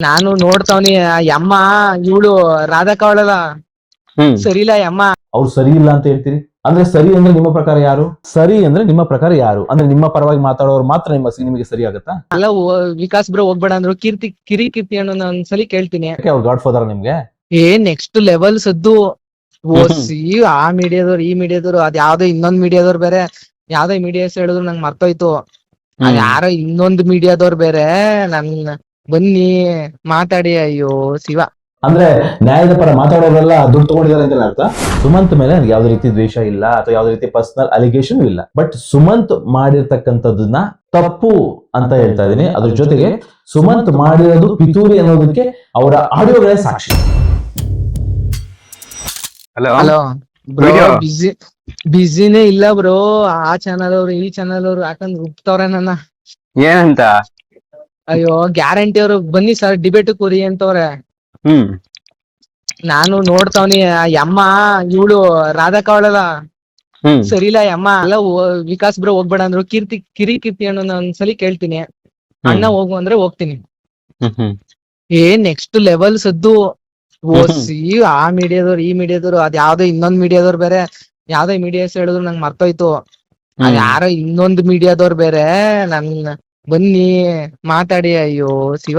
ನಾನು ನೋಡ್ತಾವ್ನಿ ಯಮ್ಮ ಇವಳು ರಾಧಕ್ಕ ಅವಳಲ್ಲ. ಹ್ಮ್. ಸರಿಲ್ಲ ಯಮ್ಮ. ಅವ್ರು ಸರಿ ಇಲ್ಲ ಅಂತ ಹೇಳ್ತೀರಿ? ಅಂದ್ರೆ ಸರಿ ಅಂದ್ರೆ ನಿಮ್ಮ ಪ್ರಕಾರ ಯಾರು? ಸರಿ ಅಂದ್ರೆ ನಿಮ್ಮ ಪ್ರಕಾರ ಯಾರು? ಅಂದ್ರೆ ನಿಮ್ಮ ಪರವಾಗಿ ಮಾತಾಡೋರು ಮಾತ್ರ ನಿಮ್ಮ ನಿಮಗೆ ಸರಿ ಆಗುತ್ತಾ? ಅಲ್ಲ ಓ- ವಿಕಾಸ್ ಬ್ರೋ ಹೋಗ್ಬೇಡ ಅಂದ್ರು ಕೀರ್ತಿ ಕಿರಿ ಕೀರ್ತಿ ಅಣ್ಣ ಒಂದ್ಸಲಿ ಕೇಳ್ತೀನಿ. ಯಾಕೆ ಅವ್ರು ಗಾಡ್ ಫಾದರ್ ನಿಮ್ಗೆ? ಏ ನೆಕ್ಸ್ಟ್ ಲೆವೆಲ್ ಸದ್ದು. ಓಸಿ ಆ ಮೀಡಿಯಾದವ್ರು ಈ ಮೀಡಿಯಾದವ್ರು ಅದ್ ಯಾವ್ದೋ ಇನ್ನೊಂದ್ ಮೀಡಿಯಾದವ್ರು ಬೇರೆ. ಯಾವ್ದೋ ಮೀಡಿಯಾಸ್ ಹೇಳಿದ್ರು ನಂಗೆ ಮರ್ತೋಯ್ತು. ಅದ್ ಯಾರೋ ಇನ್ನೊಂದ್ ಮೀಡಿಯಾದವ್ರು ಬೇರೆ. ನನ್ ಬನ್ನಿ ಮಾತಾಡಿ ಅಯ್ಯೋ ಶಿವ. ಅಂದ್ರೆ ನ್ಯಾಯದ ಪರ ಮಾತಾಡೋರೆಲ್ಲ ದುಡ್ಡು ತಗೊಂಡಿದ್ದಾರೆ ಅಂತ ಅರ್ಥ? ಸುಮಂತ್ ಮೇಲೆ ನನಗೆ ಯಾವ್ದೇ ರೀತಿ ದ್ವೇಷ ಇಲ್ಲ ಅಥವಾ ಯಾವ್ದೇ ರೀತಿ ಪರ್ಸನಲ್ ಅಲಿಗೇಷನ್ ಇಲ್ಲ. ಬಟ್ ಸುಮಂತ್ ಮಾಡಿರ್ತಕ್ಕಂಥದ್ದನ್ನ ತಪ್ಪು ಅಂತ ಹೇಳ್ತಾ ಇದೀನಿ ಅದ್ರ ಜೊತೆಗೆ ಸುಮಂತ್ ಮಾಡಿರೋದು ಪಿತೂರಿ ಅನ್ನೋದಕ್ಕೆ ಅವರ ಆಡಿಯೋಗಳೇ ಸಾಕ್ಷಿ. Hello hello bro. ಬಿಸಿ ಬಿಸಿನೇ ಇಲ್ಲ ಬ್ರೋ ಆ ಚಾನಲ್ ಅವ್ರು ಈ ಚಾನಲ್ ಅವ್ರು ಯಾಕಂದ್ರೆ ರುಬ್ತವ್ರೆ ನನ್ನ. ಏನಂತ? ಅಯ್ಯೋ ಗ್ಯಾರಂಟಿ ಅವ್ರು ಬನ್ನಿ ಸರ್ ಡಿಬೇಟ್ ಕೂರಿ ಅಂತವ್ರೆ. ಹ್ಮ್. ನಾನು ನೋಡ್ತಾವ್ನಿ ಆ ಯಮ್ಮ ಇವಳು ರಾಧಾ ಅವಳಲ್ಲ. ಹ್ಮ್. ಸರಿಲ್ಲ ಯಮ್ಮ ಅಲ್ಲ ವಿಕಾಸ್ ಬ್ರೋ ಹೋಗ್ಬೇಡ ಅಂದ್ರು ಕೀರ್ತಿ ಕಿರಿ ಕೀರ್ತಿ ಅಣ್ಣ ಒಂದ್ಸಲಿ ಕೇಳ್ತೀನಿ ಅಣ್ಣ ಹೋಗು ಅಂದ್ರೆ ಹೋಗ್ತೀನಿ. ಹ್ಮ್ ಹ್ಮ್. ಏ ನೆಕ್ಸ್ಟ್ ಲೆವೆಲ್ ಸದ್ದು. ಓಸಿ ಆ ಮೀಡಿಯಾದವ್ರು ಈ ಮೀಡಿಯಾದವ್ರು ಅದ್ ಯಾವ್ದೋ ಇನ್ನೊಂದ್ ಮೀಡಿಯಾದವ್ರು ಬೇರೆ. ಯಾವ್ದೋ ಮೀಡಿಯಾಸ್ ಹೇಳಿದ್ರು ನಂಗೆ ಮರ್ತೋಯ್ತು. ಅದ್ ಯಾರೋ ಇನ್ನೊಂದ್ ಮೀಡಿಯಾದವ್ರು ಬೇರೆ. ನನ್ ಬನ್ನಿ ಮಾತಾಡಿ ಅಯ್ಯೋ ಶಿವ.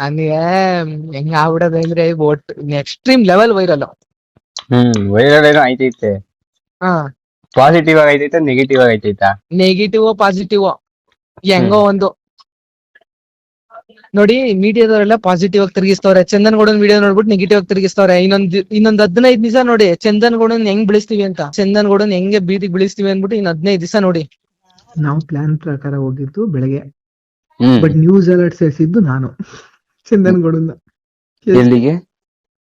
ನನಗೆ ಹೆಂಗ ಆಗ್ಬಿಡೋದು ಅಂದ್ರೆ ಒಟ್ extreme level viral hmm viral ಏನೋ ಆಯ್ತೈತೆ. ಹಾ. ಪಾಸಿಟಿವ್ ಆಗಿ ಐತೈತೆ ನೆಗೆಟಿವ್ ಆಗಿ ಐತೈತಾ ನೆಗೆಟಿವ್ ಪಾಸಿಟಿವ್ ಹೆಂಗೋ ಒಂದು. ನೋಡಿ ಮೀಡಿಯಾದವರೆಲ್ಲ ಪಾಸಿಟಿವ್ ಆಗಿ ತಿರುಗಿಸ್ತವ್ರೆ. ಚಂದನ್ ಗೌಡನ್ ವಿಡಿಯೋ ನೋಡ್ಬಿಟ್ಟು ನೆಗೆಟಿವ್ ಆಗಿ ತಿರುಗಿಸ್ತವ್ರೆ. ಇನ್ನೊಂದ್ ಇನ್ನೊಂದ್ ಹದಿನೈದು ದಿವಸ ನೋಡಿ ಚಂದನ್ ಗೌಡನ್ ಹೆಂಗ್ ಬೆಳೆಸ್ತೀವಿ ಅಂತ. ಚಂದನ್ ಗೌಡನ್ ಹೆಂಗೆ ಬೀದಿಗೆ ಬೆಳೆಸ್ತೀವಿ ಅಂದ್ಬಿಟ್ಟು ಇನ್ ಹದಿನೈದು ದಿವಸ ನೋಡಿ. ನಾವು ಪ್ಲಾನ್ ಪ್ರಕಾರ ಹೋಗಿದ್ದು ಬೆಳಗ್ಗೆ. ಬಟ್ ನ್ಯೂಸ್ ಅಲರ್ಟ್ ಸೇರಿಸಿದ್ದು ನಾನು. ಚಂದನ್ ಗೌಡನ್ ಎಲ್ಲಿಗೆ?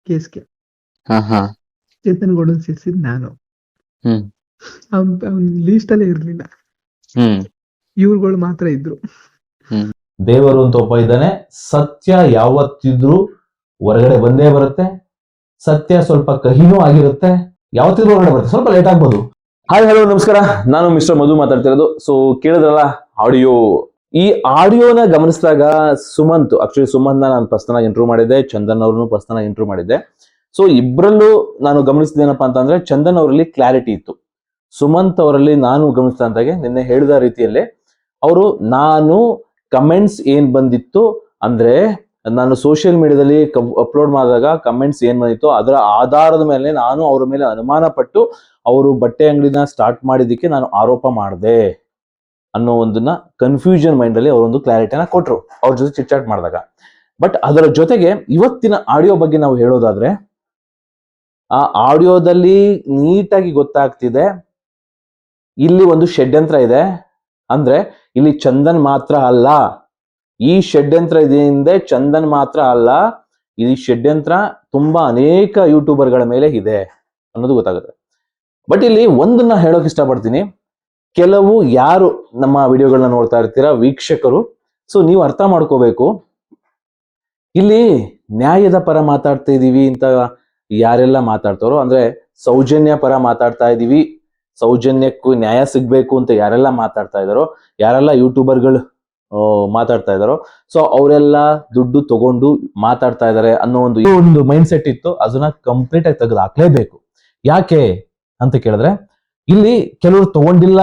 ಕೇಸ್ಗೆ. ಚೇತನ್ ಗೌಡನ್ ಸೇರಿಸಿದ್ ನಾನು. ಅವ್ನ್ ಲೀಸ್ಟ್ ಅಲ್ಲೇ ಇರ್ಲಿಲ್ಲ. ಇವ್ರುಗಳು ಮಾತ್ರ ಇದ್ರು. ದೇವರು ಅಂತ ಒಬ್ಬ ಇದ್ದಾನೆ. ಸತ್ಯ ಯಾವತ್ತಿದ್ರೂ ಹೊರಗಡೆ ಬಂದೇ ಬರುತ್ತೆ. ಸತ್ಯ ಸ್ವಲ್ಪ ಕಹಿನೂ ಆಗಿರುತ್ತೆ. ಯಾವತ್ತಿದ್ರೂ ಹೊರಗಡೆ ಬರುತ್ತೆ. ಸ್ವಲ್ಪ ಲೇಟ್ ಆಗ್ಬೋದು. ಹಾಯ್ ಹಲೋ ನಮಸ್ಕಾರ. ನಾನು ಮಿಸ್ಟರ್ ಮಧು ಮಾತಾಡ್ತಿರೋದು. ಸೊ ಕೇಳಿದ್ರಲ್ಲ ಆಡಿಯೋ ಈ ಆಡಿಯೋನ ಗಮನಿಸಿದಾಗ ಸುಮಂತ್ ಆಕ್ಚುಲಿ ಸುಮಂತ್ನ ನಾನು ಪ್ರಸ್ತನ ಇಂಟ್ರೂ ಮಾಡಿದ್ದೆ. ಚಂದನ್ ಅವ್ರನ್ನು ಪ್ರಸ್ತನ ಇಂಟ್ರೂ ಮಾಡಿದ್ದೆ. ಸೊ ಇಬ್ಬರಲ್ಲೂ ನಾನು ಗಮನಿಸಿದ್ದೇನಪ್ಪ ಅಂತಂದ್ರೆ, ಚಂದನ್ ಅವರಲ್ಲಿ ಕ್ಲಾರಿಟಿ ಇತ್ತು. ಸುಮಂತ್ ಅವರಲ್ಲಿ ನಾನು ಗಮನಿಸಿದಂತಾಗೆ ನಿನ್ನೆ ಹೇಳಿದ ರೀತಿಯಲ್ಲಿ, ಅವರು ನಾನು ಕಮೆಂಟ್ಸ್ ಏನ್ ಬಂದಿತ್ತು ಅಂದ್ರೆ ನಾನು ಸೋಷಿಯಲ್ ಮೀಡಿಯಾದಲ್ಲಿ ಅಪ್ಲೋಡ್ ಮಾಡಿದಾಗ ಕಮೆಂಟ್ಸ್ ಏನ್ ಬಂದಿತ್ತು ಅದರ ಆಧಾರದ ಮೇಲೆ ನಾನು ಅವರ ಮೇಲೆ ಅನುಮಾನ ಪಟ್ಟು ಅವರು ಬಟ್ಟೆ ಅಂಗಡಿನ ಸ್ಟಾರ್ಟ್ ಮಾಡಿದ್ದಕ್ಕೆ ನಾನು ಆರೋಪ ಮಾಡಿದೆ ಅನ್ನೋ ಒಂದನ್ನ ಕನ್ಫ್ಯೂಷನ್ ಮೈಂಡ್ ಅಲ್ಲಿ ಅವರೊಂದು ಕ್ಲಾರಿಟಿನ ಕೊಟ್ರು ಅವ್ರ ಜೊತೆ ಚಿಟ್ಚಾಟ್ ಮಾಡಿದಾಗ. ಬಟ್ ಅದರ ಜೊತೆಗೆ ಇವತ್ತಿನ ಆಡಿಯೋ ಬಗ್ಗೆ ನಾವು ಹೇಳೋದಾದ್ರೆ, ಆ ಆಡಿಯೋದಲ್ಲಿ ನೀಟಾಗಿ ಗೊತ್ತಾಗ್ತಿದೆ, ಇಲ್ಲಿ ಒಂದು ಷಡ್ಯಂತ್ರ ಇದೆ, ಅಂದ್ರೆ ಇಲ್ಲಿ ಚಂದನ್ ಮಾತ್ರ ಅಲ್ಲ. ಈ ಷಡ್ಯಂತ್ರ ಇದೆಯಿಂದ ಚಂದನ್ ಮಾತ್ರ ಅಲ್ಲ. ಈ ಷಡ್ಯಂತ್ರ ತುಂಬಾ ಅನೇಕ ಯೂಟ್ಯೂಬರ್ಗಳ ಮೇಲೆ ಇದೆ ಅನ್ನೋದು ಗೊತ್ತಾಗುತ್ತೆ. ಬಟ್ ಇಲ್ಲಿ ಒಂದನ್ನ ಹೇಳೋಕೆ ಇಷ್ಟಪಡ್ತೀನಿ. ಕೆಲವು ಯಾರು ನಮ್ಮ ವಿಡಿಯೋಗಳನ್ನ ನೋಡ್ತಾ ಇರ್ತೀರಾ ವೀಕ್ಷಕರು, ಸೊ ನೀವು ಅರ್ಥ ಮಾಡ್ಕೋಬೇಕು. ಇಲ್ಲಿ ನ್ಯಾಯದ ಪರ ಮಾತಾಡ್ತಾ ಇದ್ದೀವಿ ಅಂತ ಯಾರೆಲ್ಲ ಮಾತಾಡ್ತಾರೋ, ಅಂದ್ರೆ ಸೌಜನ್ಯ ಪರ ಮಾತಾಡ್ತಾ ಇದೀವಿ ಸೌಜನ್ಯಕ್ಕೂ ನ್ಯಾಯ ಸಿಗ್ಬೇಕು ಅಂತ ಯಾರೆಲ್ಲ ಮಾತಾಡ್ತಾ ಇದ್ದಾರೋ, ಯಾರೆಲ್ಲ ಯೂಟ್ಯೂಬರ್ಗಳು ಮಾತಾಡ್ತಾ ಇದ್ದಾರೋ, ಸೊ ಅವರೆಲ್ಲ ದುಡ್ಡು ತಗೊಂಡು ಮಾತಾಡ್ತಾ ಇದ್ದಾರೆ ಅನ್ನೋ ಒಂದು ಒಂದು ಮೈಂಡ್ ಸೆಟ್ ಇತ್ತು, ಅದನ್ನ ಕಂಪ್ಲೀಟ್ ಆಗಿ ತೆಗೆದು ಹಾಕ್ಲೇಬೇಕು ಯಾಕೆ ಅಂತ ಕೇಳಿದ್ರೆ, ಇಲ್ಲಿ ಕೆಲವರು ತಗೊಂಡಿಲ್ಲ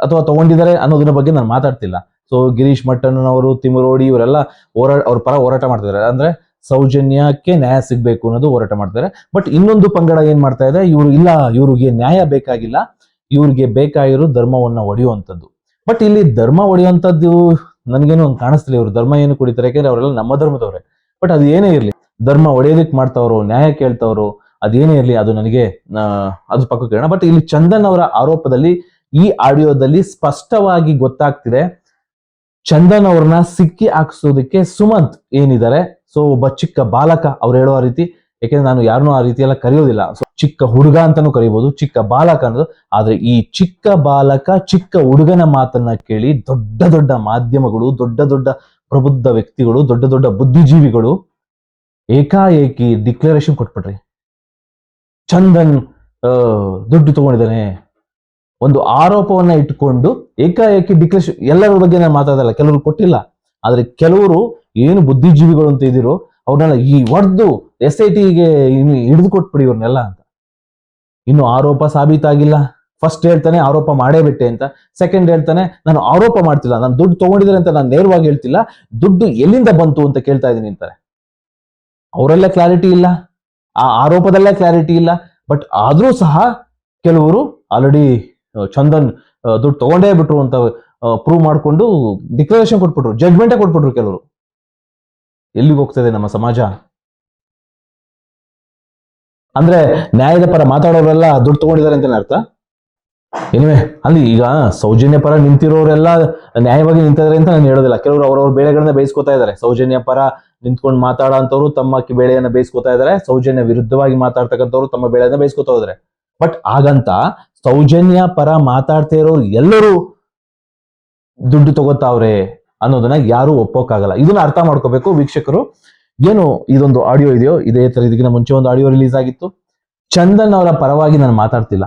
ಅಥವಾ ತಗೊಂಡಿದ್ದಾರೆ ಅನ್ನೋದ್ರ ಬಗ್ಗೆ ನಾನು ಮಾತಾಡ್ತಿಲ್ಲ. ಸೊ ಗಿರೀಶ್ ಮಟ್ಟನ್ ಅವರು ತಿಮರೋಡಿ ಇವರೆಲ್ಲ ಹೋರಾಟ ಅವ್ರ ಪರ ಹೋರಾಟ ಮಾಡ್ತಿದ್ದಾರೆ ಅಂದ್ರೆ ಸೌಜನ್ಯಕ್ಕೆ ನ್ಯಾಯ ಸಿಗ್ಬೇಕು ಅನ್ನೋದು ಹೋರಾಟ ಮಾಡ್ತಾರೆ ಬಟ್ ಇನ್ನೊಂದು ಪಂಗಡ ಏನ್ ಮಾಡ್ತಾ ಇದೆ, ಇವರು ಇಲ್ಲ, ಇವ್ರಿಗೆ ನ್ಯಾಯ ಬೇಕಾಗಿಲ್ಲ. ಇವ್ರಿಗೆ ಬೇಕಾಗಿರೋ ಧರ್ಮವನ್ನ ಒಡೆಯುವಂಥದ್ದು. ಬಟ್ ಇಲ್ಲಿ ಧರ್ಮ ಒಡೆಯುವಂಥದ್ದು ನನಗೇನು ಒಂದು ಕಾಣಿಸ್ತಿಲ್ಲ. ಇವರು ಧರ್ಮ ಏನು ಕುಡಿತಾರೆ? ಯಾಕೆಂದ್ರೆ ಅವರೆಲ್ಲ ನಮ್ಮ ಧರ್ಮದವ್ರೆ. ಬಟ್ ಅದು ಏನೇ ಇರಲಿ, ಧರ್ಮ ಒಡೆಯೋದಕ್ಕೆ ಮಾಡ್ತಾವ್ರು, ನ್ಯಾಯ ಕೇಳ್ತಾವ್ರು ಅದೇನೇ ಇರಲಿ ಅದು ನನಗೆ ಅದು ಪಕ್ಕಕ್ಕೆ ಇರೋಣ ಬಟ್ ಇಲ್ಲಿ ಚಂದನ್ ಅವರ ಆರೋಪದಲ್ಲಿ ಈ ಆಡಿಯೋದಲ್ಲಿ ಸ್ಪಷ್ಟವಾಗಿ ಗೊತ್ತಾಗ್ತಿದೆ. ಚಂದನ್ ಅವ್ರನ್ನ ಸಿಕ್ಕಿ ಹಾಕಿಸೋದಕ್ಕೆ ಸುಮಂತ್ ಏನಿದ್ದಾರೆ. ಸೊ ಒಬ್ಬ ಚಿಕ್ಕ ಬಾಲಕ, ಅವ್ರು ಹೇಳೋ ರೀತಿ ಯಾಕೆಂದ್ರೆ ನಾನು ಯಾರನ್ನೂ ಆ ರೀತಿಯೆಲ್ಲ ಕರೆಯೋದಿಲ್ಲ. ಸೊ ಚಿಕ್ಕ ಹುಡುಗ ಅಂತಾನೂ ಕರಿಬಹುದು ಚಿಕ್ಕ ಬಾಲಕ ಅನ್ನೋದು. ಆದ್ರೆ ಈ ಚಿಕ್ಕ ಬಾಲಕ, ಚಿಕ್ಕ ಹುಡುಗನ ಮಾತನ್ನ ಕೇಳಿ ದೊಡ್ಡ ದೊಡ್ಡ ಮಾಧ್ಯಮಗಳು, ದೊಡ್ಡ ದೊಡ್ಡ ಪ್ರಬುದ್ಧ ವ್ಯಕ್ತಿಗಳು, ದೊಡ್ಡ ದೊಡ್ಡ ಬುದ್ಧಿಜೀವಿಗಳು ಏಕಾಏಕಿ ಡಿಕ್ಲರೇಷನ್ ಕೊಟ್ಬಿಟ್ರಿ. ಚಂದನ್ ದುಡ್ಡು ತಗೊಂಡಿದ್ದಾನೆ. ಒಂದು ಆರೋಪವನ್ನ ಇಟ್ಕೊಂಡು ಏಕಾಏಕಿ ಡಿಕ್ಲರೇಷನ್ ಎಲ್ಲರ ಬಗ್ಗೆ ನಾನು ಮಾತಾಡಲ್ಲ ಕೆಲವರು ಕೊಟ್ಟಿಲ್ಲ. ಆದ್ರೆ ಕೆಲವರು ಏನು ಬುದ್ಧಿಜೀವಿಗಳು ಅಂತ ಇದಿರೋ ಅವ್ರನ್ನೆಲ್ಲ ಈ ಹೊಡೆದು ಎಸ್ ಐ ಟಿಗೆ ಹಿಡಿದು ಕೊಟ್ಬಿಡಿ ಇವ್ರನ್ನೆಲ್ಲ ಅಂತ. ಇನ್ನು ಆರೋಪ ಸಾಬೀತಾಗಿಲ್ಲ. ಫಸ್ಟ್ ಹೇಳ್ತಾನೆ ಆರೋಪ ಮಾಡೇ ಬಿಟ್ಟೆ ಅಂತ. ಸೆಕೆಂಡ್ ಹೇಳ್ತಾನೆ ನಾನು ಆರೋಪ ಮಾಡ್ತಿಲ್ಲ. ನಾನು ದುಡ್ಡು ತಗೊಂಡಿದ್ರೆ ಅಂತ ನಾನು ನೇರವಾಗಿ ಹೇಳ್ತಿಲ್ಲ. ದುಡ್ಡು ಎಲ್ಲಿಂದ ಬಂತು ಅಂತ ಕೇಳ್ತಾ ಇದ್ದೀನಿ ಅಂತಾರೆ. ಅವರಲ್ಲೇ ಕ್ಲಾರಿಟಿ ಇಲ್ಲ. ಆ ಆರೋಪದಲ್ಲೇ ಕ್ಲಾರಿಟಿ ಇಲ್ಲ. ಬಟ್ ಆದ್ರೂ ಸಹ ಕೆಲವರು ಆಲ್ರೆಡಿ ಚಂದನ್ ದುಡ್ಡು ತಗೊಂಡೇ ಬಿಟ್ರು ಅಂತ ಪ್ರೂವ್ ಮಾಡ್ಕೊಂಡು ಡಿಕ್ಲರೇಷನ್ ಕೊಟ್ಬಿಟ್ರು. ಜಡ್ಮೆಂಟೇ ಕೊಟ್ಬಿಟ್ರು ಕೆಲವರು. ಎಲ್ಲಿಗೆ ಹೋಗ್ತದೆ ನಮ್ಮ ಸಮಾಜ? ಅಂದ್ರೆ ನ್ಯಾಯದ ಪರ ಮಾತಾಡೋರೆಲ್ಲ ದುಡ್ಡು ತಗೊಂಡಿದ್ದಾರೆ ಅಂತ ಅರ್ಥ? ಎನಿವೆ ಅಲ್ಲಿ ಈಗ ಸೌಜನ್ಯ ಪರ ನಿಂತಿರೋರೆಲ್ಲ ನ್ಯಾಯವಾಗಿ ನಿಂತಿದ್ದಾರೆ ಅಂತ ನಾನು ಹೇಳೋದಿಲ್ಲ. ಕೆಲವರು ಅವರವ್ರ ಬೇಳೆಗಳನ್ನ ಬೇಯಿಸ್ಕೊತಾ ಇದ್ದಾರೆ ಸೌಜನ್ಯ ಪರ ನಿಂತ್ಕೊಂಡು ಮಾತಾಡೋ ಅಂತವ್ರು ತಮ್ಮ ಬೇಳೆಯನ್ನ ಬೇಯಿಸ್ಕೊತಾ ಇದ್ದಾರೆ ಸೌಜನ್ಯ ವಿರುದ್ಧವಾಗಿ ಮಾತಾಡ್ತಕ್ಕಂಥವ್ರು ತಮ್ಮ ಬೇಳೆಯನ್ನ ಬೇಯಿಸ್ಕೊತಾ ಇದ್ದಾರೆ ಬಟ್ ಹಾಗಂತ ಸೌಜನ್ಯ ಪರ ಮಾತಾಡ್ತಾ ಇರೋರು ಎಲ್ಲರೂ ದುಡ್ಡು ತಗೋತಾವ್ರೆ. ಅನ್ನೋದನ್ನ ಯಾರು ಒಪ್ಪೋಕ್ಕಾಗಲ್ಲ ಇದನ್ನ ಅರ್ಥ ಮಾಡ್ಕೋಬೇಕು ವೀಕ್ಷಕರು. ಏನು ಇದೊಂದು ಆಡಿಯೋ ಇದೆಯೋ, ಇದೇ ತರ ಇದಕ್ಕಿಂತ ಮುಂಚೆ ಒಂದು ಆಡಿಯೋ ರಿಲೀಸ್ ಆಗಿತ್ತು. ಚಂದನ್ ಅವರ ಪರವಾಗಿ ನಾನು ಮಾತಾಡ್ತಿಲ್ಲ.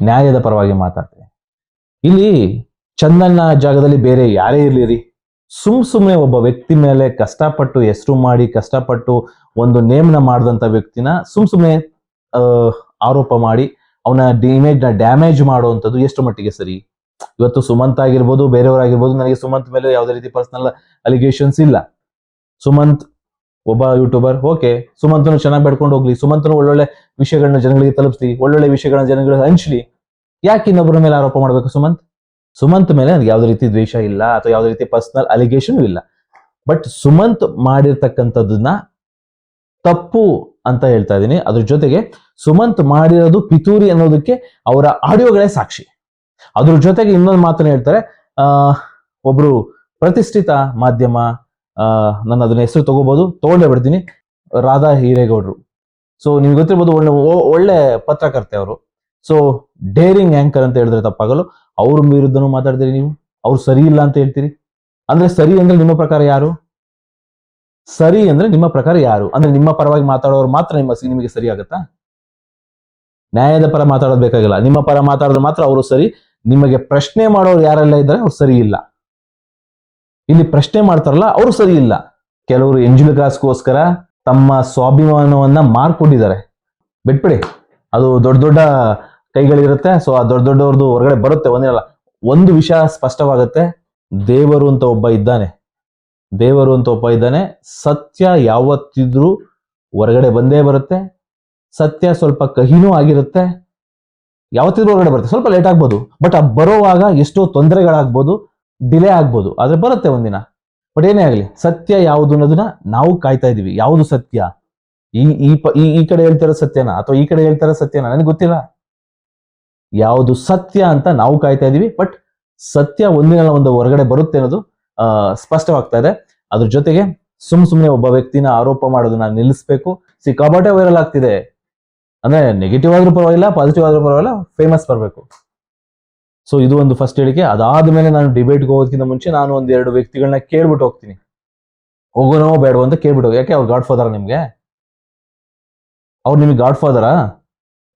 ನ್ಯಾಯದ ಪರವಾಗಿ ಮಾತಾಡ್ತೀನಿ ಇಲ್ಲಿ ಚಂದನ್ನ ಜಾಗದಲ್ಲಿ ಬೇರೆ ಯಾರೇ ಇರ್ಲಿರಿ. ಸುಮ್ ಸುಮ್ಮನೆ ಒಬ್ಬ ವ್ಯಕ್ತಿ ಮೇಲೆ ಕಷ್ಟಪಟ್ಟು ಹೆಸರು ಮಾಡಿ, ಕಷ್ಟಪಟ್ಟು ಒಂದು ನೇಮ್ನ ಮಾಡಿದಂತ ವ್ಯಕ್ತಿನ ಸುಮ್ ಸುಮ್ಮನೆ ಆರೋಪ ಮಾಡಿ, ಅವನ ಇಮೇಜ್ನ ಡ್ಯಾಮೇಜ್ ಮಾಡುವಂಥದ್ದು ಎಷ್ಟು ಮಟ್ಟಿಗೆ ಸರಿ? ಇವತ್ತು ಸುಮಂತ್ ಆಗಿರ್ಬೋದು, ಬೇರೆಯವರಾಗಿರ್ಬೋದು, ನನಗೆ ಸುಮಂತ್ ಮೇಲೆ ಯಾವುದೇ ರೀತಿ ಪರ್ಸನಲ್ ಅಲಿಗೇಷನ್ಸ್ ಇಲ್ಲ. ಸುಮಂತ್ ಒಬ್ಬ ಯೂಟ್ಯೂಬರ್ ಓಕೆ ಸುಮಂತನು ಚೆನ್ನಾಗಿ ಬೆಡ್ಕೊಂಡು ಹೋಗ್ಲಿ. ಸುಮಂತನು ಒಳ್ಳೊಳ್ಳೆ ವಿಷಯಗಳನ್ನ ಜನಗಳಿಗೆ ತಲುಪಿಸಿ ಒಳ್ಳೊಳ್ಳೆ ವಿಷಯಗಳನ್ನ ಜನಗಳಿಗೆ ಹಂಚ್ಲಿ. ಯಾಕೆ ಇನ್ನೊಬ್ಬರ ಮೇಲೆ ಆರೋಪ ಮಾಡಬೇಕು ಸುಮಂತ್? ಸುಮಂತ್ ಮೇಲೆ ನನಗೆ ಯಾವುದೇ ರೀತಿ ದ್ವೇಷ ಇಲ್ಲ ಅಥವಾ ಯಾವುದೇ ರೀತಿ ಪರ್ಸನಲ್ ಅಲಿಗೇಷನ್ ಇಲ್ಲ. ಬಟ್ ಸುಮಂತ್ ಮಾಡಿರ್ತಕ್ಕಂಥದ್ದನ್ನ ತಪ್ಪು ಅಂತ ಹೇಳ್ತಾ ಇದ್ದೀನಿ. ಅದ್ರ ಜೊತೆಗೆ ಸುಮಂತ್ ಮಾಡಿರೋದು ಪಿತೂರಿ ಅನ್ನೋದಕ್ಕೆ ಅವರ ಆಡಿಯೋಗಳೇ ಸಾಕ್ಷಿ. ಅದ್ರ ಜೊತೆಗೆ ಇನ್ನೊಂದು ಮಾತನ್ನ ಹೇಳ್ತಾರೆ ಒಬ್ರು ಪ್ರತಿಷ್ಠಿತ ಮಾಧ್ಯಮ ನಾನು ಅದನ್ನ ಹೆಸರು ತಗೋಬಹುದು ತಗೊಂಡೇ ಬಿಡ್ತೀನಿ, ರಾಧಾ ಹಿರೇಗೌಡರು. ಸೊ ನಿಮ್ಗೆ ಗೊತ್ತಿರ್ಬೋದು ಒಳ್ಳೆ ಒಳ್ಳೆ ಪತ್ರಕರ್ತೆ ಅವರು. ಸೊ ಡೇರಿಂಗ್ ಆಂಕರ್ ಅಂತ ಹೇಳಿದ್ರೆ ತಪ್ಪಾಗಲು ಅವ್ರ ವಿರುದ್ಧನೂ ಮಾತಾಡ್ತೀರಿ ನೀವು, ಅವ್ರು ಸರಿ ಇಲ್ಲ ಅಂತ ಹೇಳ್ತೀರಿ. ಅಂದ್ರೆ ಸರಿ ಅಂದ್ರೆ ನಿಮ್ಮ ಪ್ರಕಾರ ಯಾರು? ಸರಿ ಅಂದ್ರೆ ನಿಮ್ಮ ಪ್ರಕಾರ ಯಾರು? ಅಂದ್ರೆ ನಿಮ್ಮ ಪರವಾಗಿ ಮಾತಾಡೋರು ಮಾತ್ರ ನಿಮ್ಮ ನಿಮಗೆ ಸರಿ ಆಗುತ್ತಾ? ನ್ಯಾಯದ ಪರ ಮಾತಾಡೋದು ಬೇಕಾಗಿಲ್ಲ. ನಿಮ್ಮ ಪರ ಮಾತಾಡಿದ್ರೆ ಮಾತ್ರ ಅವರು ಸರಿ. ನಿಮಗೆ ಪ್ರಶ್ನೆ ಮಾಡೋರು ಯಾರೆಲ್ಲ ಇದ್ದಾರೆ ಅವ್ರು ಸರಿ ಇಲ್ಲ. ಇಲ್ಲಿ ಪ್ರಶ್ನೆ ಮಾಡ್ತಾರಲ್ಲ ಅವರು ಸರಿ ಇಲ್ಲ. ಕೆಲವರು ಎಂಜಲು ಕಾಸ್ಗೋಸ್ಕರ ತಮ್ಮ ಸ್ವಾಭಿಮಾನವನ್ನ ಮಾರ್ಕೊಂಡಿದ್ದಾರೆ. ಬಿಟ್ಬಿಡಿ. ಅದು ದೊಡ್ಡ ದೊಡ್ಡ ಕೈಗಳಿರುತ್ತೆ. ಸೊ ಆ ದೊಡ್ಡ ದೊಡ್ಡವ್ರದ್ದು ಹೊರಗಡೆ ಬರುತ್ತೆ. ಒಂದಿರಲ್ಲ ಒಂದು ವಿಷಯ ಸ್ಪಷ್ಟವಾಗುತ್ತೆ. ದೇವರು ಅಂತ ಒಬ್ಬ ಇದ್ದಾನೆ. ದೇವರು ಅಂತ ಒಬ್ಬ ಇದ್ದಾನೆ. ಸತ್ಯ ಯಾವತ್ತಿದ್ರೂ ಹೊರಗಡೆ ಬಂದೇ ಬರುತ್ತೆ. ಸತ್ಯ ಸ್ವಲ್ಪ ಕಹಿನೂ ಆಗಿರುತ್ತೆ. ಯಾವತ್ತಿದ್ರೂ ಹೊರಗಡೆ ಬರುತ್ತೆ. ಸ್ವಲ್ಪ ಲೇಟ್ ಆಗ್ಬೋದು. ಬಟ್ ಆ ಬರೋವಾಗ ಎಷ್ಟೋ ತೊಂದರೆಗಳಾಗ್ಬೋದು ಡಿಲೇ ಆಗ್ಬೋದು. ಆದ್ರೆ ಬರುತ್ತೆ ಒಂದಿನ. ಬಟ್ ಏನೇ ಆಗಲಿ, ಸತ್ಯ ಯಾವುದು ಅನ್ನೋದನ್ನ ನಾವು ಕಾಯ್ತಾ ಇದ್ದೀವಿ. ಯಾವುದು ಸತ್ಯ? ಈ ಈ ಈ ಕಡೆ ಹೇಳ್ತಾರೋ ಸತ್ಯನ? ಅಥವಾ ಈ ಕಡೆ ಹೇಳ್ತಾರ ಸತ್ಯನ? ನನಗೆ ಗೊತ್ತಿಲ್ಲ. ಯಾವುದು ಸತ್ಯ ಅಂತ ನಾವು ಕಾಯ್ತಾ ಇದ್ದೀವಿ. ಬಟ್ ಸತ್ಯ ಒಂದಿನ ಒಂದು ಹೊರಗಡೆ ಬರುತ್ತೆ ಅನ್ನೋದು ಸ್ಪಷ್ಟವಾಗ್ತಾ ಇದೆ. ಅದ್ರ ಜೊತೆಗೆ ಸುಮ್ ಸುಮ್ಮನೆ ಒಬ್ಬ ವ್ಯಕ್ತಿನ ಆರೋಪ ಮಾಡೋದನ್ನ ನಿಲ್ಲಿಸ್ಬೇಕು. ಸಿಕ್ಕಾಬಾಟೆ ವೈರಲ್ ಆಗ್ತಿದೆ. ಅಂದ್ರೆ ನೆಗೆಟಿವ್ ಆದರೂ ಪರವಾಗಿಲ್ಲ ಪಾಸಿಟಿವ್ ಆದರೂ ಪರವಾಗಿಲ್ಲ ಫೇಮಸ್ ಬರಬೇಕು. ಸೊ ಇದು ಒಂದು ಫಸ್ಟ್ ಹೇಳಿಕೆ. ಅದಾದ್ಮೇಲೆ ನಾನು ಡಿಬೇಟ್ಗೆ ಹೋಗೋದಕ್ಕಿಂತ ಮುಂಚೆ ನಾನು ಒಂದ್ ಎರಡು ವ್ಯಕ್ತಿಗಳನ್ನ ಕೇಳ್ಬಿಟ್ಟು ಹೋಗ್ತೀನಿ. ಹೋಗೋನೋ ಬೇಡವೋ ಅಂತ ಕೇಳ್ಬಿಟ್ಟು ಯಾಕೆ ಅವ್ರು ಗಾಡ್ ಫಾದರ್ ನಿಮಗೆ? ಅವ್ರು ನಿಮಗೆ ಗಾಡ್ ಫಾದರಾ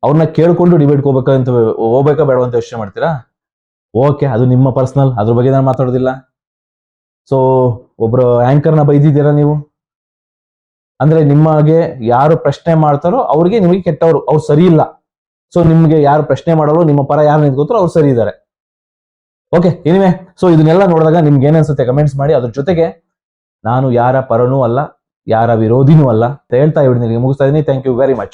ಅವ್ರನ್ನ ಕೇಳ್ಕೊಂಡು ಡಿಬೇಟ್ಗೆ ಹೋಗ್ಬೇಕಂತ ಹೋಗ್ಬೇಕಾ ಬೇಡ ಅಂತ ಯೋಚನೆ ಮಾಡ್ತೀರಾ? ಓಕೆ ಅದು ನಿಮ್ಮ ಪರ್ಸನಲ್ ಅದ್ರ ಬಗ್ಗೆ ನಾನು ಮಾತಾಡೋದಿಲ್ಲ. ಸೊ ಒಬ್ರು ಆಂಕರ್ನ ಬೈದಿದ್ದೀರಾ ನೀವು? ಅಂದ್ರೆ ನಿಮಗೆ ಯಾರು ಪ್ರಶ್ನೆ ಮಾಡ್ತಾರೋ ಅವ್ರಿಗೆ ನಿಮಗೆ ಕೆಟ್ಟವರು, ಅವ್ರು ಸರಿ ಇಲ್ಲ. ಸೊ ನಿಮ್ಗೆ ಯಾರು ಪ್ರಶ್ನೆ ಮಾಡೋರು ನಿಮ್ಮ ಪರ ಯಾರು ನಿಂತ್ಕೋತಾರೋ ಅವ್ರು ಸರಿ ಇದ್ದಾರೆ. ಓಕೆ ಏನಿವೆ ಸೊ ಇದನ್ನೆಲ್ಲ ನೋಡಿದಾಗ ನಿಮ್ಗೆ ಏನನ್ಸುತ್ತೆ ಕಮೆಂಟ್ಸ್ ಮಾಡಿ, ಅದ್ರ ಜೊತೆಗೆ ನಾನು ಯಾರ ಪರನೂ ಅಲ್ಲ, ಯಾರ ವಿರೋಧಿನೂ ಅಲ್ಲ ಹೇಳ್ತಾ ಇದ್ದೀನಿ. ಮುಗಿಸ್ತಾ ಇದ್ದೀನಿ. Thank you very much